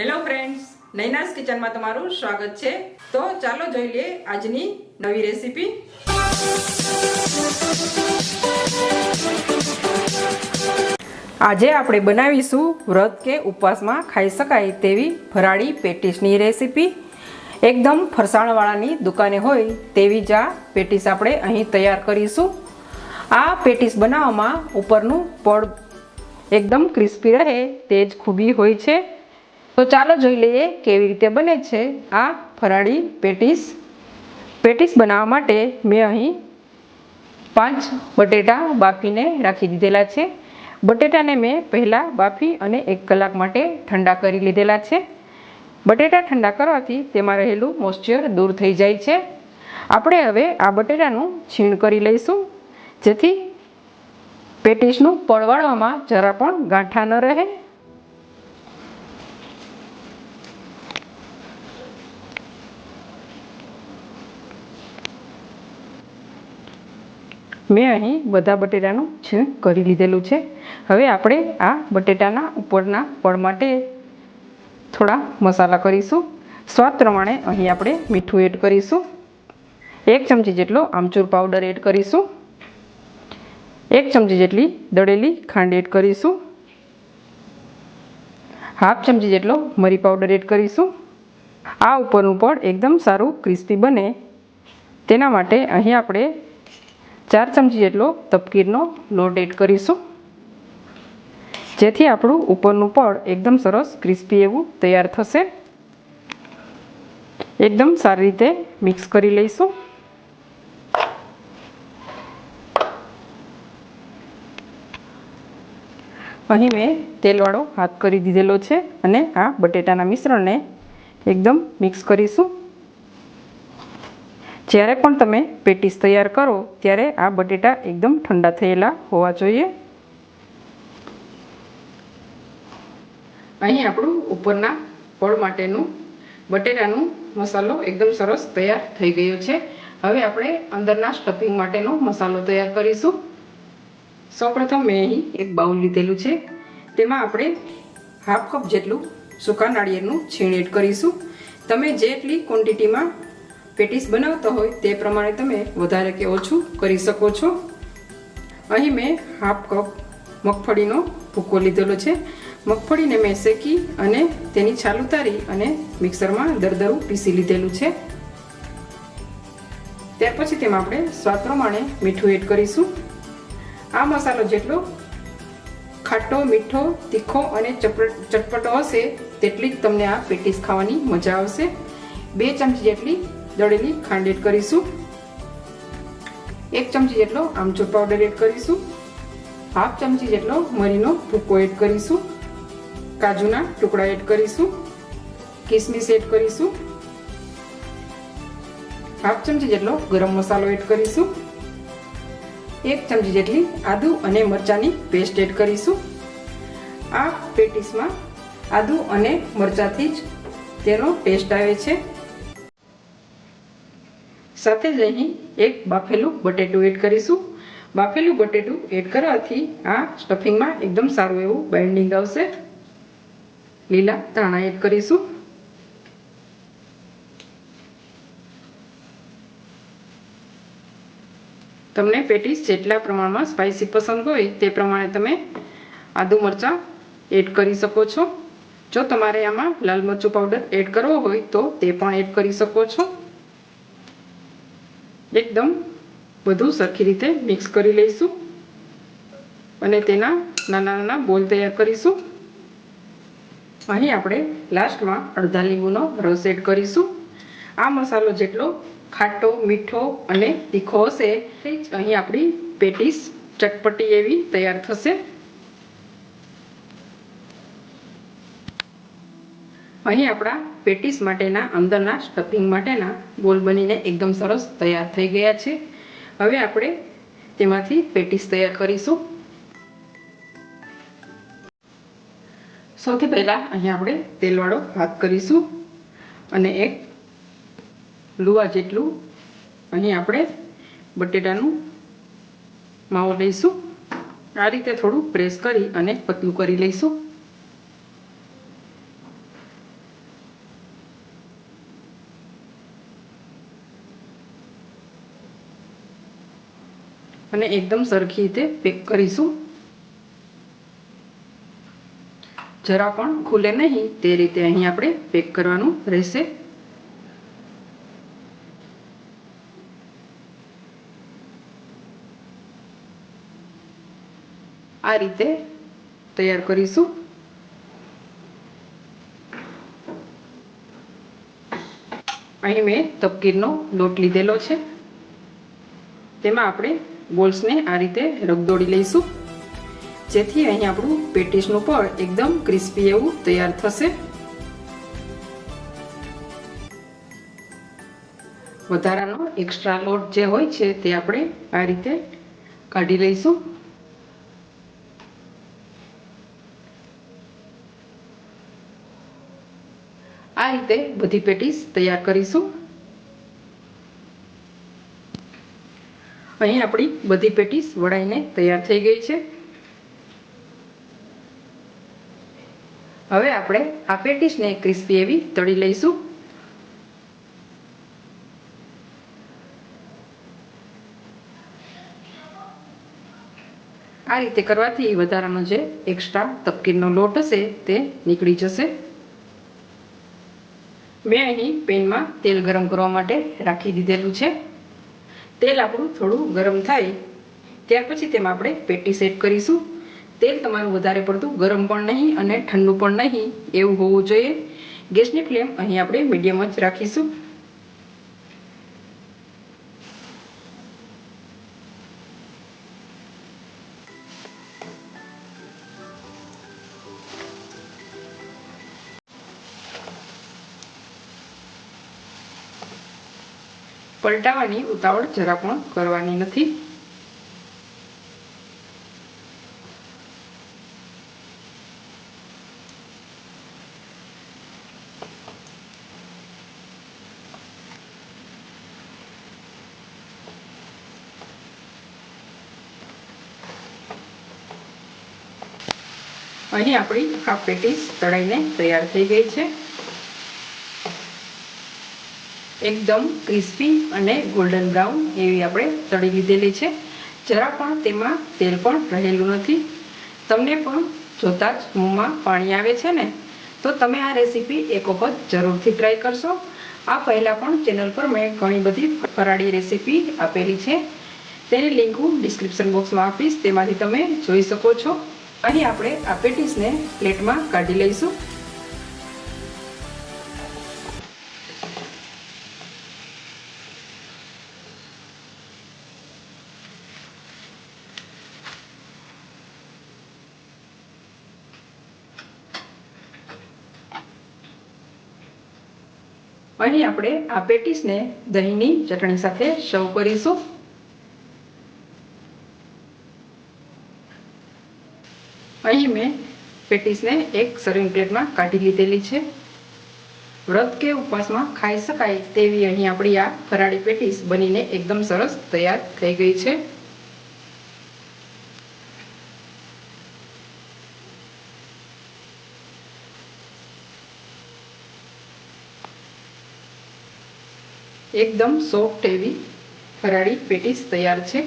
Hello friends નૈનાસ કિચનમાં તમારું સ્વાગત છે. તો ચાલો જોઈ લઈએ આજની નવી રેસીપી આજે આપણે બનાવીશું વ્રત કે ઉપવાસમાં ખાઈ શકાય તેવી ફરાળી પેટીસની રેસીપી એકદમ ફરસાણવાળાની દુકાને હોય તેવી જ આ પેટીસ આપણે અહીં તૈયાર કરીશું. આ પેટીસ બનાવવામાં ઉપરનું પડ એકદમ ક્રિસ્પી રહે તે જ ખૂબી હોય છે. તો ચાલો જોઈ લઈએ કેવી રીતે બને છે આ ફરાળી પેટીસ. પેટીસ બનાવવા માટે મેં અહીં પાંચ બટેટા બાફીને રાખી દીધેલા છે. બટેટાને મેં પહેલાં બાફી અને એક કલાક માટે ઠંડા કરી લીધેલા છે. બટેટા ઠંડા કરવાથી તેમાં રહેલું મોઇશ્ચર દૂર થઈ જાય છે. આપણે હવે આ બટેટાનું છીણ કરી લઈશું, જેથી પેટીસનું પળવાળવામાં જરા પણ ગાંઠા ન રહે. મેં અહીં બધા બટેટાનું છીણ કરી લીધેલું છે. હવે આપણે આ બટેટાના ઉપરના પળ માટે થોડા મસાલા કરીશું. સ્વાદ પ્રમાણે અહીં આપણે મીઠું એડ કરીશું. એક ચમચી જેટલો આમચૂર પાવડર એડ કરીશું. એક ચમચી જેટલી દળેલી ખાંડ એડ કરીશું. હાફ ચમચી જેટલો મરી પાવડર એડ કરીશું. આ ઉપરનું પડ એકદમ સારું ક્રિસ્પી બને. તેના માટે અહીં આપણે ચાર ચમચી જેટલો તપકીરનો લોટ એડ કરીશું. જેથી આપણું ઉપરનું પડ એકદમ સરસ ક્રિસ્પી એવું તૈયાર થશે. એકદમ સારી રીતે મિક્સ કરી લઈશું. અહીં મેં તેલવાળો હાથ કરી દીધેલો છે અને આ બટેટાના મિશ્રણને એકદમ મિક્સ કરીશું. જ્યારે પણ તમે પેટીસ તૈયાર કરો, ત્યારે આ બટેટા એકદમ ઠંડા થયેલા હોવા જોઈએ. અહીં આપણું ઉપરના ફળ માટેનું બટેટાનું મસાલો એકદમ સરસ તૈયાર થઈ ગયો છે. હવે આપણે અંદરના સ્ટફિંગ માટેનો મસાલો તૈયાર કરીશું. સૌપ્રથમ મેં અહીં એક બાઉલ લીધેલું છે. તેમાં આપણે હાફ કપ જેટલું સૂકા નાળિયેરનું છીણ એડ કરીશું. તમે જેટલી ક્વોન્ટિટીમાં પેટીસ બનાવતા હોય તે પ્રમાણે તમે વધારે કે ઓછું કરી શકો છો. અહીં મેં હાફ કપ મગફળીનો ભૂકો લીધેલો છે. મગફળીને મેં શેકી અને તેની છાલ ઉતારી અને મિક્સરમાં દરદરું પીસી લીધેલું છે. ત્યાર પછી તેમાં આપણે સ્વાદ પ્રમાણે મીઠું એડ કરીશું. આ મસાલો જેટલો ખાટો, મીઠો, તીખો અને ચટપટો હશે, તેટલી જ તમને આ પેટીસ ખાવાની મજા આવશે. બે ચમચી જેટલી દળેલી ખાંડ એડ કરીશું. એક ચમચી જેટલો આમચૂર પાવડર એડ કરીશું. હાફ ચમચી જેટલો મરીનો ભૂકો એડ કરીશું. કાજુના ટુકડા એડ કરીશું. કિસમિસ એડ કરીશું. હાફ ચમચી જેટલો ગરમ મસાલો એડ કરીશું. એક ચમચી જેટલી આદુ અને મરચાંની પેસ્ટ એડ કરીશું. આ પેટીસમાં આદુ અને મરચાંથી જ તેનો ટેસ્ટ આવે છે. સાથે જ અહીં એક બાફેલું બટેટું એડ કરીશું. બાફેલું બટેટું એડ કરવાથી આ સ્ટફિંગમાં એકદમ સારું એવું બાઇન્ડિંગ આવશે. લીલા ધાણા એડ કરીશું. તમને પેટીસ જેટલા પ્રમાણમાં સ્પાઇસી પસંદ હોય તે પ્રમાણે તમે આદુ મરચાં એડ કરી શકો છો. જો તમારે આમાં લાલ મરચું પાવડર એડ કરવો હોય તો તે પણ એડ કરી શકો છો. એકદમ બધું સરખી રીતે મિક્સ કરી લઈશું અને તેના નાના નાના બોલ તૈયાર કરીશું. અહીં આપણે લાસ્ટમાં અડધા લીંબુનો રસ એડ કરીશું. આ મસાલો જેટલો ખાટો, મીઠો અને તીખો હશે, અહીં આપણી પેટીસ ચટપટી એવી તૈયાર થશે. અહીં આપણા પેટીસ માટેના, અંદરના સ્ટફિંગ માટેના બોલ બનીને એકદમ સરસ તૈયાર થઈ ગયા છે. હવે આપણે તેમાંથી પેટીસ તૈયાર કરીશું. સૌથી પહેલાં અહીં આપણે તેલવાળો ભાગ કરીશું અને એક લુવા જેટલું અહીં આપણે બટેટાનું માવો લઈશું. આ રીતે થોડું પ્રેસ કરી અને પતલું કરી લઈશું. અને એકદમ સરખી રીતે પેક કરીશું. જરા પણ ખુલે નહીં, તે રીતે અહીં આપણે પેક કરવાનું રહેશે. આ રીતે તૈયાર કરીશું. અહીં મેં તપકીરનો લોટ લીધેલો છે. તેમાં આપણે બોલ્સને આ રીતે રગદોડી લઈશું. જેથી અહીં આપણું પેટીસનું પળ એકદમ ક્રિસ્પી એવું તૈયાર થશે. વધારાનો એક્સ્ટ્રા લોટ જે હોય છે તે આપણે આ રીતે કાઢી લઈશું. આ રીતે બધી પેટીસ તૈયાર કરીશું. અહીં આપણી બધી પેટીસ વળાઈને તૈયાર થઈ ગઈ છે. હવે આપણે આ પેટીસને ક્રિસ્પી એવી તળી લઈશું. આ રીતે કરવાથી વધારાનો જે એક્સ્ટ્રા તપકીરનો લોટ હશે તે નીકળી જશે. મેં અહીં પેનમાં તેલ ગરમ કરવા માટે રાખી દીધેલું છે. તેલ આપણું થોડું ગરમ થાય. ત્યાર પછી તેમાં આપણે પેટી સેટ કરીશું. તેલ તમારું વધારે પડતું ગરમ પણ નહીં અને ઠંડુ પણ નહીં. એવું હોવું જોઈએ. ગેસની ફ્લેમ અહીં આપણે મીડિયમ જ રાખીશું. પલટાવાની ઉતાવળ જરા પણ કરવાની નથી. અહીં આપણી આ પેટીસ તળાઈને તૈયાર થઈ ગઈ છે. એકદમ ક્રિસ્પી અને ગોલ્ડન બ્રાઉન એવી આપણે તળી લીધેલી છે. જરા પણ તેમાં તેલ પણ રહેલું નથી. તમને પણ જોતાં જ મોંમાં પાણી આવે છે ને, તો તમે આ રેસીપી એક વખત જરૂરથી ટ્રાય કરશો. આ પહેલાં પણ ચેનલ પર મેં ઘણી બધી ફરાળી રેસીપી આપેલી છે. તેની લિંક હું ડિસ્ક્રિપ્શન બોક્સમાં આપીશ, તેમાંથી તમે જોઈ શકો છો. અહીં આપણે આ પેટીસને પ્લેટમાં કાઢી લઈશું. અહીં આપણે આ પેટીસને દહીંની ચટણી સાથે સર્વ કરીશું. અહીં મેં પેટીસને એક સર્વિંગ પ્લેટમાં કાઢી લીધેલી છે. વ્રત કે ઉપવાસમાં ખાઈ શકાય તેવી અહીં આપણી આ ફરાળી પેટીસ બનીને એકદમ સરસ તૈયાર થઈ ગઈ છે. એકદમ સોફ્ટ એવી ફરાળી પેટીસ તૈયાર છે.